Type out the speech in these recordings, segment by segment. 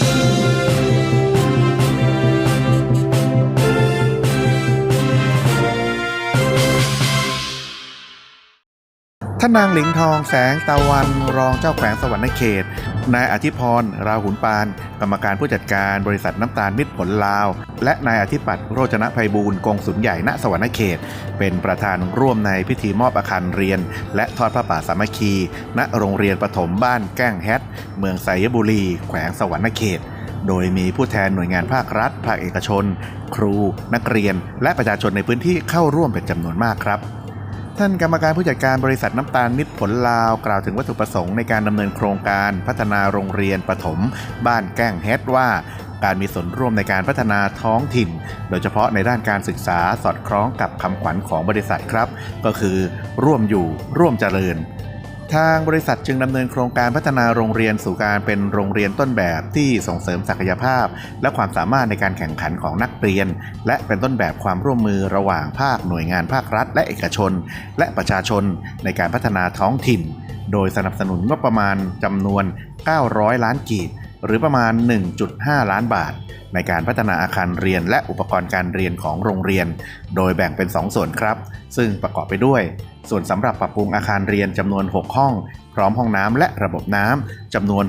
Thank you. ท่านนางหลิงทองแสงตะวันรองเจ้าแขวงสวรรณเขต นายอธิพร ราหุนปาน กรรมการผู้จัดการบริษัทน้ำตาลมิตรผลลาว และนายอธิปัตย์โรจนภัยบูลย์กงสุลใหญ่ณสวรรณเขต เป็นประธานร่วมในพิธีมอบอาคารเรียน และทอดพระป่าสามัคคี ณโรงเรียนประถมบ้านแก้งแฮดเมืองไสยบุรี แขวงสวรรณเขตโดยมีผู้แทนหน่วยงานภาครัฐ ภาคเอกชน ครู นักเรียน และประชาชนในพื้นที่เข้าร่วมเป็นจำนวนมากครับ ท่านกรรมการผู้จัดการบริษัทน้ำตาลมิตรผลลาวกล่าวถึงวัตถุประสงค์ในการดำเนินโครงการพัฒนาโรงเรียนประถม บ้านแก้งเฮดว่าการมีส่วนร่วมในการพัฒนาท้องถิ่น โดยเฉพาะในด้านการศึกษาสอดคล้องกับคำขวัญของบริษัทครับ ก็คือ ร่วมอยู่ร่วมเจริญ ทางบริษัทจึงดำเนินโครงการพัฒนาโรงเรียนสู่การเป็นโรงเรียนต้นแบบที่ส่งเสริมศักยภาพ และความสามารถในการแข่งขันของนักเรียน และเป็นต้นแบบความร่วมมือระหว่างภาคหน่วยงานภาครัฐ และเอกชน และประชาชนในการพัฒนาท้องถิ่น โดยสนับสนุนงบประมาณจำนวน 900 ล้านกีบ หรือประมาณ 1.5 ล้านบาท ในการพัฒนาอาคารเรียนและอุปกรณ์การเรียนของโรงเรียน โดยแบ่งเป็น 2 ส่วนครับ ซึ่งประกอบไปด้วย ส่วนสำหรับปรับปรุงอาคารเรียนจำนวน 6 ห้อง พร้อมห้องน้ำและระบบน้ำจำนวน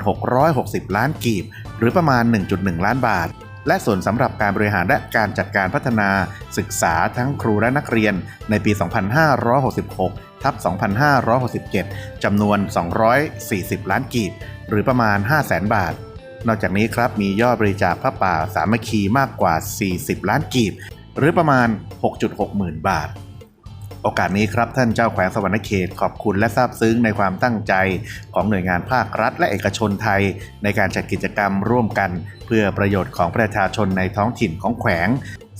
660 ล้านกีบ หรือประมาณ 1.1 ล้านบาทและส่วนสำหรับการบริหารและการจัดการพัฒนาศึกษาทั้งครูและนักเรียนในปี 2566 ทับ 2567 จำนวน 240 ล้านกีบ หรือประมาณ 500,000 บาท นอกจากนี้ครับมียอดบริจาคพระป่าสามัคคีมากกว่า 40 ล้านกีบ หรือประมาณ 6.6 หมื่นบาท โอกาสนี้ครับท่านเจ้าแขวงสวรรณเขตขอบคุณและซาบซึ้งในความตั้งใจของหน่วยงานภาครัฐและเอกชนไทย ในการจัดกิจกรรมร่วมกัน เพื่อประโยชน์ของประชาชนในท้องถิ่นของแขวง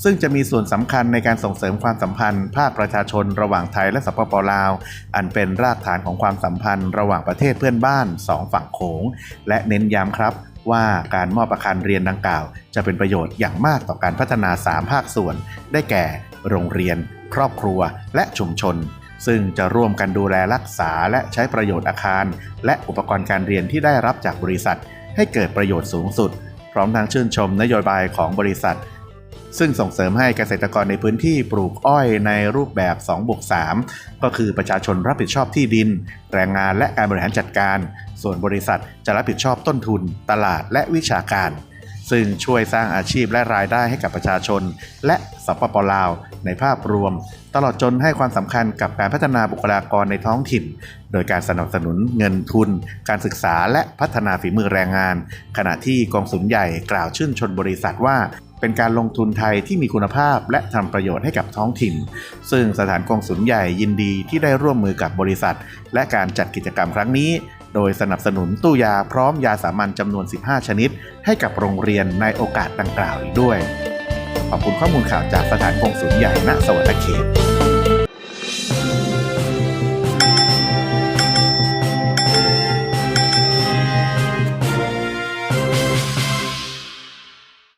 ซึ่งจะมีส่วนสำคัญในการส่งเสริมความสัมพันธ์ ภาคประชาชนระหว่างไทยและสปปลาว อันเป็นรากฐานของความสัมพันธ์ ระหว่างประเทศเพื่อนบ้านสองฝั่งโขง และเน้นย้ำครับ ว่าการมอบอาคารเรียนดังกล่าว จะเป็นประโยชน์อย่างมากต่อการพัฒนา 3 ภาคส่วน ได้แก่ โรงเรียน ครอบครัว และชุมชน ซึ่งจะร่วมกันดูแลรักษาและใช้ประโยชน์อาคาร และอุปกรณ์การเรียนที่ได้รับจากบริษัท ให้เกิดประโยชน์สูงสุด พร้อมทั้งชื่นชมนโยบายของบริษัท ซึ่งส่งเสริมให้เกษตรกรในพื้นที่ปลูกอ้อยในรูปแบบ2บวก3ก็คือประชาชนรับผิดชอบที่ดิน แรงงานและการบริหารจัดการ ส่วนบริษัทจะรับผิดชอบต้นทุน ตลาดและวิชาการ ซึ่งช่วยสร้างอาชีพและรายได้ให้กับประชาชน และสปปลาว ในภาพรวม ตลอดจนให้ความสำคัญกับการพัฒนาบุคลากรในท้องถิ่น โดยการสนับสนุนเงินทุน การศึกษาและพัฒนาฝีมือแรงงาน ขณะที่กองสุนใหญ่กล่าวชื่นชนบริษัทว่าเป็นการลงทุนไทยที่มีคุณภาพและทำประโยชน์ให้กับท้องถิ่น ซึ่งสถานกองสุลใหญ่ยินดีที่ได้ร่วมมือกับบริษัท และการจัดกิจกรรมครั้งนี้ โดยสนับสนุนตู้ยาพร้อมยาสามัญจำนวน 15 ชนิด ให้กับโรงเรียนในโอกาสดังกล่าวอีกด้วย ขอบคุณข้อมูลข่าวจากสถานกงสุลใหญ่ณสวรรณเขต